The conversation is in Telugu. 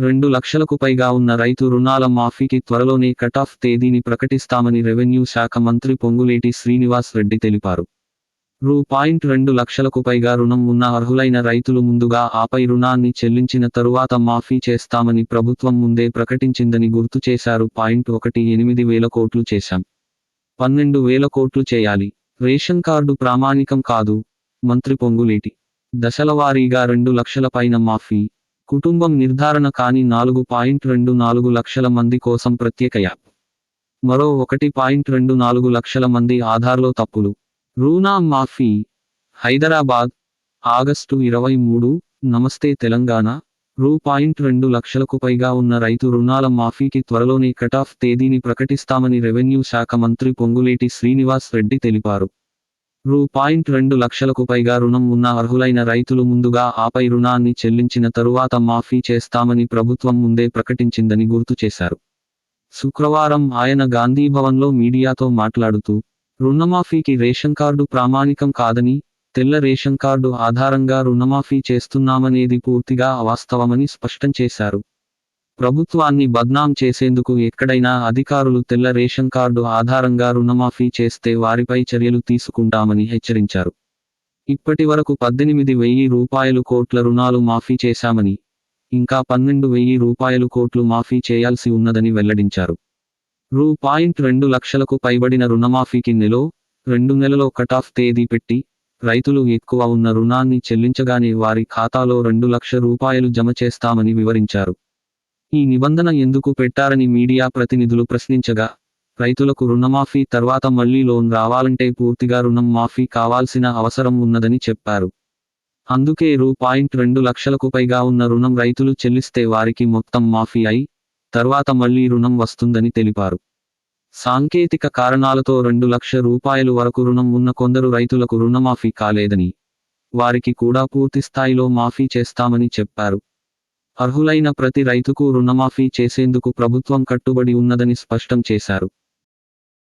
రెండు లక్షలకు పైగా ఉన్న రైతు రుణాల మాఫీకి త్వరలోనే కటాఫ్ తేదీని ప్రకటిస్తామని రెవెన్యూ శాఖ మంత్రి పొంగులేటి శ్రీనివాస్ రెడ్డి తెలిపారు. రూ. పాయింట్ రెండు లక్షలకు పైగా రుణం ఉన్న అర్హులైన రైతులు ముందుగా ఆపై రుణాన్ని చెల్లించిన తరువాత మాఫీ చేస్తామని ప్రభుత్వం ముందే ప్రకటించిందని గుర్తు చేశారు. పాయింట్ ఒకటి ఎనిమిది వేల కోట్లు చేశాం. పన్నెండు వేల కోట్లు చేయాలి. రేషన్ కార్డు ప్రామాణికం కాదు మంత్రి పొంగులేటి. దశలవారీగా రెండు లక్షల పైన మాఫీ. కుటుంబం నిర్ధారణ కాని నాలుగు పాయింట్ రెండు నాలుగు లక్షల మంది కోసం ప్రత్యేక యాప్. మరో ఒకటి పాయింట్ రెండు నాలుగు లక్షల మంది ఆధార్లో తప్పులు. రూనా మాఫీ హైదరాబాద్ ఆగస్టు ఇరవై మూడు నమస్తే తెలంగాణ. రూ పాయింట్ రెండు లక్షలకు పైగా ఉన్న రైతు రుణాల మాఫీకి త్వరలోనే కటాఫ్ తేదీని ప్రకటిస్తామని రెవెన్యూ శాఖ మంత్రి పొంగులేటి శ్రీనివాస్ రెడ్డి తెలిపారు. రూ. పాయింట్ రెండు లక్షలకు పైగా రుణం ఉన్న అర్హులైన రైతులు ముందుగా ఆపై రుణాన్ని చెల్లించిన తరువాత మాఫీ చేస్తామని ప్రభుత్వం ముందే ప్రకటించిందని గుర్తు చేశారు. శుక్రవారం ఆయన గాంధీభవన్లో మీడియాతో మాట్లాడుతూ రుణమాఫీకి రేషన్ కార్డు ప్రామాణికం కాదని తెల్ల రేషన్ కార్డు ఆధారంగా రుణమాఫీ చేస్తున్నామనేది పూర్తిగా అవాస్తవమని స్పష్టం చేశారు. ప్రభుత్వాన్ని బద్నాం చేసేందుకు ఎక్కడైనా అధికారులు తెల్ల రేషన్ కార్డు ఆధారంగా రుణమాఫీ చేస్తే వారిపై చర్యలు తీసుకుంటామని హెచ్చరించారు. ఇప్పటి వరకు పద్దెనిమిది వెయ్యి రూపాయలు కోట్ల రుణాలు మాఫీ చేశామని ఇంకా పన్నెండు వెయ్యి రూపాయలు కోట్లు మాఫీ చేయాల్సి ఉన్నదని వెల్లడించారు. రూ. పాయింట్ రెండు లక్షలకు పైబడిన రుణమాఫీకి నెలో రెండు నెలలో కటాఫ్ తేదీ పెట్టి రైతులు ఎక్కువ ఉన్న రుణాన్ని చెల్లించగానే వారి ఖాతాలో రెండు లక్ష రూపాయలు జమ చేస్తామని వివరించారు. ఈ నిబంధన ఎందుకు పెట్టారని మీడియా ప్రతినిధులు ప్రశ్నించగా రైతులకు రుణమాఫీ తర్వాత మళ్ళీ లోన్ రావాలంటే పూర్తిగా రుణం మాఫీ కావాల్సిన అవసరం ఉన్నదని చెప్పారు. అందుకే రూ. పాయింట్ రెండు లక్షలకు పైగా ఉన్న రుణం రైతులు చెల్లిస్తే వారికి మొత్తం మాఫీ అయి తర్వాత మళ్ళీ రుణం వస్తుందని తెలిపారు. సాంకేతిక కారణాలతో రెండు లక్ష రూపాయలు వరకు రుణం ఉన్న కొందరు రైతులకు రుణమాఫీ కాలేదని వారికి కూడా పూర్తి స్థాయిలో మాఫీ చేస్తామని చెప్పారు. అర్హులైన ప్రతి రైతుకు రుణమాఫీ చేసేందుకు ప్రభుత్వం కట్టుబడి ఉన్నదని స్పష్టం చేశారు.